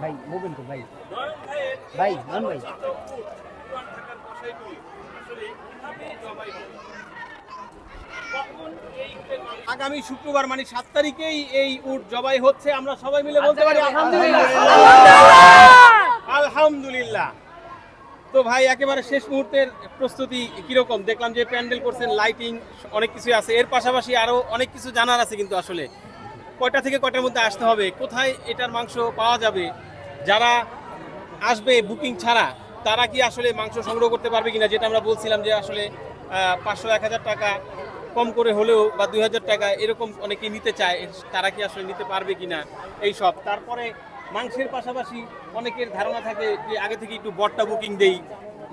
ভাই মোবাইল তো ভাই। ভাই মান ভাই। আগামী শুক্রবার মানে সাত তারিখেই এই উট জবাই হচ্ছে। আমরা সবাই মিলে বলতে পারি আলহামদুলিল্লাহ। আলহামদুলিল্লাহ! তো ভাই একেবারে শেষ মুহূর্তের প্রস্তুতি কীরকম? দেখলাম যে প্যান্ডেল করছেন লাইটিং অনেক কিছু আছে। এর পাশাপাশি আরও অনেক কিছু জানার আছে কিন্তু আসলে। কয়টা থেকে কয়টার মধ্যে আসতে হবে? কোথায় এটার মাংস পাওয়া যাবে? যারা আসবে বুকিং ছাড়া, তারা কি আসলে মাংস সংগ্রহ করতে পারবে কিনা, যেটা আমরা বলছিলাম যে আসলে পাঁচশো এক হাজার টাকা কম করে হলেও বা দুই হাজার টাকা এরকম অনেকে নিতে চায় তারা কি আসলে নিতে পারবে কিনা, এই সব। তারপরে মাংসের পাশাপাশি অনেকের ধারণা থাকে যে আগে থেকে একটু বট্টা বুকিং দেই,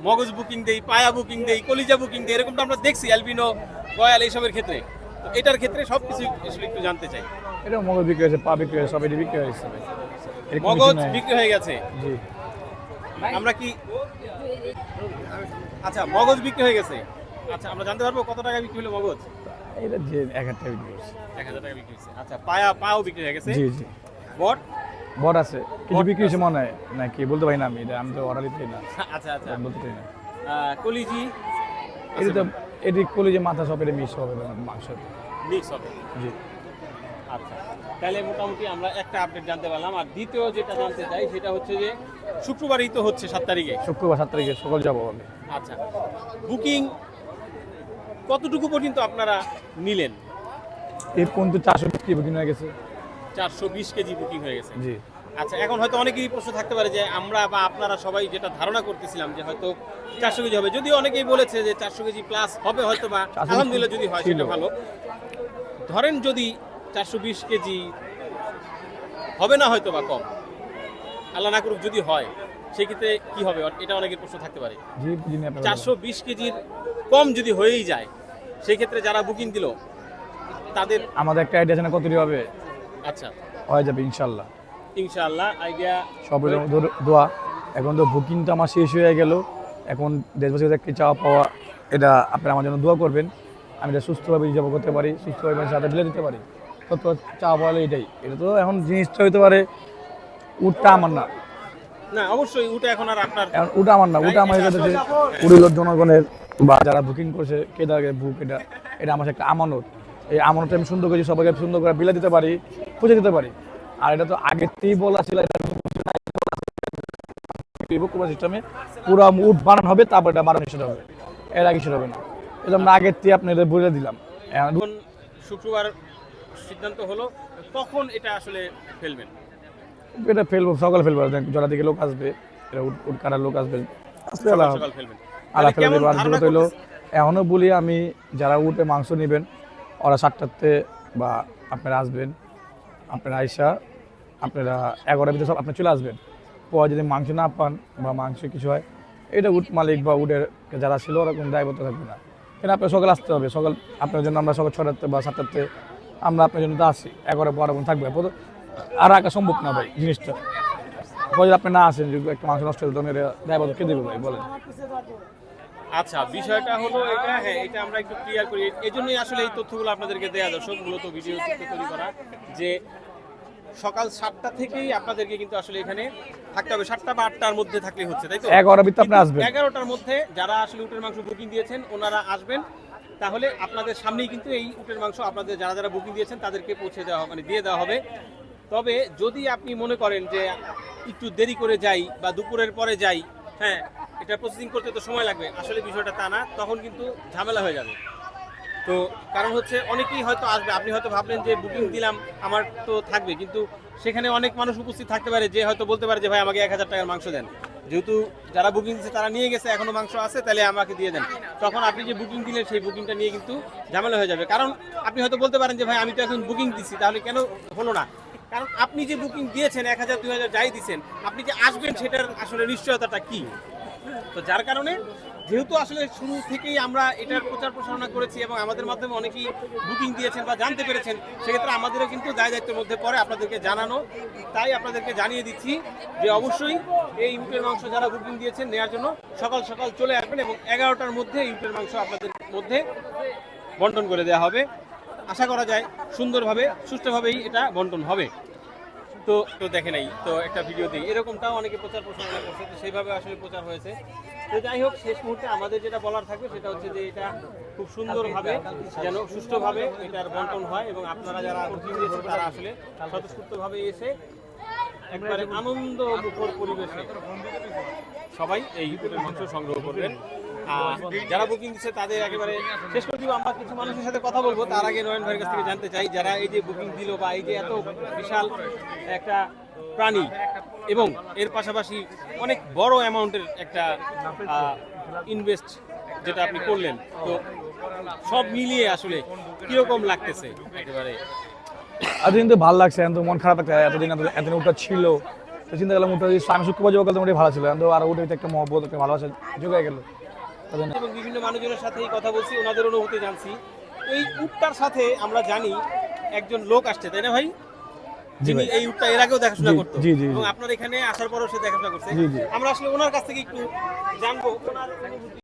মগজ বুকিং দেই, পায়া বুকিং দেই, কলিজা বুকিং দেই, এরকমটা আমরা দেখছি, অ্যালবিনো, গয়াল, এইসবের ক্ষেত্রে। এটার ক্ষেত্রে সব কিছু আসলে একটু জানতে চাই। এটা মগজ বিক্রি হয়েছে, পা বিক্রি হয়েছে, সব এটি বিক্রি হয়েছে। মগজ বিক্রি হয়ে গেছে। জি। আমরা কি আচ্ছা মগজ বিক্রি হয়ে গেছে। আচ্ছা আমরা জানতে পারব কত টাকা বিক্রি হলো মগজ? এটা যে এক হাজার টাকা বিক্রি হয়েছে। এক হাজার টাকা বিক্রি হয়েছে। আচ্ছা পায়া পাও বিক্রি হয়ে গেছে। জি জি। বট? বট আছে। কিছু বিক্রি হয়েছে মনে হয়। নাকি বলতে পারি না আমি এটা আমি তো অর্ডার দিতে পারি না। আচ্ছা আচ্ছা। বলতে পারি না। কলিজি? এটা তো এটি করলে যে মাথা সব এটা মিস হবে মাংস। মিক্স হবে। জি। আচ্ছা। তাহলে মোটামুটি আমরা একটা আপডেট জানতে পারলাম। আর দ্বিতীয় যেটা জানতে চাই সেটা হচ্ছে যে শুক্রবারই তো হচ্ছে সাত তারিখে। শুক্রবার সাত তারিখে সকাল যাব আমি। আচ্ছা। বুকিং কতটুকু পর্যন্ত আপনারা নিলেন? এর পর্যন্ত চারশো বিক্রি বুকিং হয়ে গেছে। চারশো বিশ কেজি বুকিং হয়ে গেছে। জি। আচ্ছা এখন হয়তো অনেকেরই প্রশ্ন থাকতে পারে যে আমরা বা আপনারা সবাই যেটা ধারণা করতেছিলাম যে হয়তো চারশো কেজি হবে। যদিও অনেকেই বলেছে যে চারশো কেজি প্লাস হবে হয়তো বা 400 আলহামদুলিল্লাহ যদি হয় সেটা ভালো। ধরেন যদি চারশো বিশ কেজি হবে না হয়তো বা কম। আল্লাহ না করুক যদি হয় সেক্ষেত্রে কি হবে? এটা অনেকের প্রশ্ন থাকতে পারে। চারশো বিশ কেজির কম যদি হয়েই যায় সেই ক্ষেত্রে যারা বুকিং দিল তাদের আমাদের একটা আইডিয়া আছে না কতটি হবে? আচ্ছা। হয়ে যাবে ইনশাল্লাহ ইনশাল্লাহ আইডিয়া সব দোয়া। এখন তো বুকিংটা আমার শেষ হয়ে গেল। এখন দেশবাসীর কাছে চাওয়া পাওয়া এটা আপনারা আমার জন্য দোয়া করবেন। আমি এটা সুস্থভাবে হিসাব করতে পারি সুস্থভাবে সাথে ঢেলে দিতে পারি। চাওয়া পাওয়া হলো এটাই। এটা তো এখন জিনিসটা হতে পারে উটটা আমার না। না অবশ্যই ওটা এখন আর আপনার এখন ওটা আমার না ওটা আমার কাছে উড়িল জনগণের বা যারা বুকিং করছে কে তাকে বুক এটা এটা আমার একটা আমানত। এই আমানতটা আমি সুন্দর করে সবাইকে সুন্দর করে বিলে দিতে পারি পৌঁছে দিতে পারি। আর এটা তো আগের থেকেই বলা ছিল। সিস্টেমে পুরো উট বানানো হবে তারপর এটা বানানো সেটা হবে। এর আগে সেটা হবে না। এটা আমরা আগের থেকে আপনাদের বলে দিলাম। শুক্রবার সিদ্ধান্ত হলো কখন এটা আসলে ফেলবেন? এটা ফেলব সকালে ফেলব যারা দিকে লোক আসবে এটা উট কাটার লোক আসবে। আল্লাহ আলা বার হইল এখনও বলি আমি যারা উঠে মাংস নেবেন ওরা সাতটাতে বা আপনারা আসবেন আপনারা আইসা আপনারা এগারোটার ভিতরে সব আপনি চলে আসবেন। পরে যদি মাংস না পান বা মাংস কিছু হয় এটা উট মালিক বা উটের যারা ছিল ওরা কোনো দায়বদ্ধ থাকবে না। কেন আপনার সকাল আসতে হবে সকাল আপনার জন্য আমরা সকাল ছটাতে বা সাতটাতে আমরা আপনার জন্য তো আসি এগারো বারো বোন থাকবে। আর রাখা সম্ভব না ভাই জিনিসটা। যদি আপনি না আসেন একটা মানুষের নষ্ট হলে তখন দায়বদ্ধ কে দেবে ভাই? বলেন। আচ্ছা বিষয়টা হলো এটা হ্যাঁ এটা আমরা একটু ক্লিয়ার করি। এজন্যই আসলে এই তথ্যগুলো আপনাদেরকে দেওয়া দর্শক, মূলত ভিডিও তৈরি করা যে সকাল সাতটা থেকেই আপনাদেরকে কিন্তু আসলে এখানে থাকতে হবে। সাতটা বা আটটার মধ্যে থাকলে হচ্ছে তাই তো? এগারোটার ভিতরে আপনি আসবেন। এগারোটার মধ্যে যারা আসলে উটের মাংস বুকিং দিয়েছেন ওনারা আসবেন। তাহলে আপনাদের সামনেই কিন্তু এই উটের মাংস আপনাদের যারা যারা বুকিং দিয়েছেন তাদেরকে পৌঁছে দেওয়া হবে মানে দিয়ে দেওয়া হবে। তবে যদি আপনি মনে করেন যে একটু দেরি করে যাই বা দুপুরের পরে যাই হ্যাঁ এটা প্রসেসিং করতে তো সময় লাগবে আসলে বিষয়টা তা না তখন কিন্তু ঝামেলা হয়ে যাবে। তো কারণ হচ্ছে অনেকেই হয়তো আসবে। আপনি হয়তো ভাবলেন যে বুকিং দিলাম, আমার তো থাকবে। কিন্তু সেখানে অনেক মানুষ উপস্থিত থাকতে পারে যে হয়তো বলতে পারে যে, ভাই, আমাকে এক হাজার টাকার মাংস দেন। যেহেতু যারা বুকিং দিচ্ছে, তারা নিয়ে গেছে, এখনও মাংস আছে, তাহলে আমাকে দিয়ে দেন। তখন আপনি যে বুকিং দিলেন, সেই বুকিংটা নিয়ে কিন্তু ঝামেলা হয়ে যাবে। কারণ আপনি হয়তো বলতে পারেন যে, ভাই, আমি তো এখন বুকিং দিচ্ছি তাহলে কেন হলো না? কারণ আপনি যে বুকিং দিয়েছেন, এক হাজার, দুই হাজার যাই দিচ্ছেন আপনি যে আসবেন, সেটার আসলে নিশ্চয়তাটা কি? তো যার কারণে, যেহেতু আসলে শুরু থেকেই আমরা এটার প্রচার প্রসারণা করেছি এবং আমাদের মাধ্যমে অনেকেই বুকিং দিয়েছেন বা জানতে পেরেছেন, সেক্ষেত্রে আমাদেরও কিন্তু দায় দায়িত্বের মধ্যে পড়ে আপনাদেরকে জানানো। তাই আপনাদেরকে জানিয়ে দিচ্ছি যে অবশ্যই এই ইউটের মাংস যারা বুকিং দিয়েছেন নেওয়ার জন্য সকাল সকাল চলে আসবেন এবং এগারোটার মধ্যে ইউটের মাংস আপনাদের মধ্যে বন্টন করে দেওয়া হবে। আশা করা যায় সুন্দরভাবে, সুষ্ঠুভাবেই এটা বন্টন হবে। তো তো দেখে নাই, তো একটা ভিডিও দিই। এরকমটাও অনেকে প্রচার প্রসারণা করছে, তো সেইভাবে আসলে প্রচার হয়েছে। তো যাই হোক, শেষ মুহূর্তে আমাদের যেটা বলার থাকবে সেটা হচ্ছে যে এটা খুব সুন্দরভাবে যেন সুষ্ঠুভাবে এটার বন্টন হয় এবং আপনারা যারা দিয়েছেন তারা আসলে স্বতঃস্ফূর্তভাবে এসে একবারে আনন্দ মুখর পরিবেশে সবাই এই মাংস সংগ্রহ করবেন। যারা বুকিং দিচ্ছে তাদের একেবারে শেষ করে দিব। আমরা কিছু মানুষের সাথে কথা বলব। তার আগে নয়ন ভাইয়ের কাছ থেকে জানতে চাই, যারা এই যে বুকিং দিল বা এই যে এত বিশাল একটা প্রাণী এবং এর পাশাপাশি অনেক বড় অ্যামাউন্টের একটা ইনভেস্ট যেটা আপনি করলেন। তো সব মিলিয়ে আসলে কীরকম লাগতেছে একেবারে? এতদিন তো ভালো লাগছে কিন্তু মন খারাপ লাগছে। এতদিন এত- এতদিন উঠটা ছিল। তো চিন্তা করলাম যদি আমি শুক্রবার যোগ করতাম ওটাই ভালো ছিল। কিন্তু আর উঠে একটা মহব্বত, একটা ভালোবাসা যোগাই গেল। এবং বিভিন্ন মানুষজনের সাথে এই কথা বলছি ওনাদের অনুভূতি জানছি। এই উটটার সাথে আমরা জানি একজন লোক আসছে তাই না ভাই? যিনি এই উটটা এর আগেও দেখাশোনা করতো। এবং আপনার এখানে আসার পরও সে দেখাশোনা করছে। আমরা আসলে ওনার কাছ থেকে একটু জানব ওনার